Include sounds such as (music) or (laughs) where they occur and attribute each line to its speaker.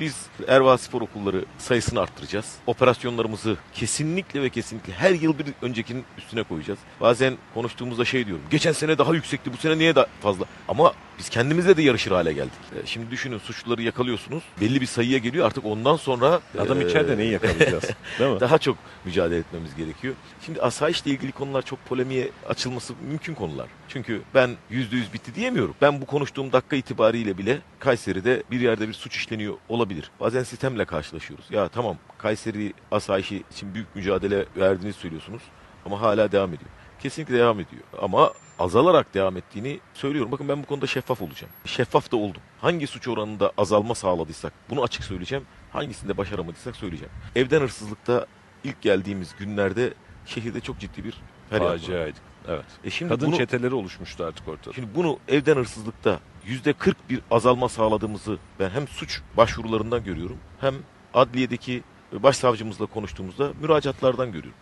Speaker 1: Biz Erva Spor Okulları sayısını arttıracağız. Operasyonlarımızı kesinlikle ve kesinlikle her yıl bir öncekinin üstüne koyacağız. Bazen konuştuğumuzda şey diyorum. Geçen sene daha yüksekti bu sene niye daha fazla? Ama biz kendimizle de yarışır hale geldik. E, Şimdi düşünün suçluları yakalıyorsunuz. Belli bir sayıya geliyor artık ondan sonra
Speaker 2: Adam
Speaker 1: e,
Speaker 2: içeride neyi yakalayacağız? (laughs) Değil mi?
Speaker 1: daha çok mücadele etmemiz gerekiyor. Şimdi asayişle ilgili konular çok polemiğe açılması mümkün konular. Çünkü ben yüzde yüz bitti diyemiyorum. Ben bu konuştuğum dakika itibariyle bile Kayseri'de bir yerde bir suç işleniyor olabilir. Bazen sistemle karşılaşıyoruz. Ya tamam Kayseri asayişi için büyük mücadele verdiğini söylüyorsunuz ama hala devam ediyor. Kesinlikle devam ediyor. Ama azalarak devam ettiğini söylüyorum. Bakın ben bu konuda şeffaf olacağım. Şeffaf da oldum. Hangi suç oranında azalma sağladıysak bunu açık söyleyeceğim. Hangisinde başaramadıysak söyleyeceğim. Evden hırsızlıkta ilk geldiğimiz günlerde şehirde çok ciddi bir feryat.
Speaker 2: Faciaydı. Evet.
Speaker 1: E şimdi
Speaker 2: Kadın
Speaker 1: bunu,
Speaker 2: çeteleri oluşmuştu artık ortada.
Speaker 1: şimdi bunu evden hırsızlıkta yüzde 40 bir azalma sağladığımızı ben hem suç başvurularından görüyorum hem adliyedeki başsavcımızla konuştuğumuzda müracaatlardan görüyorum.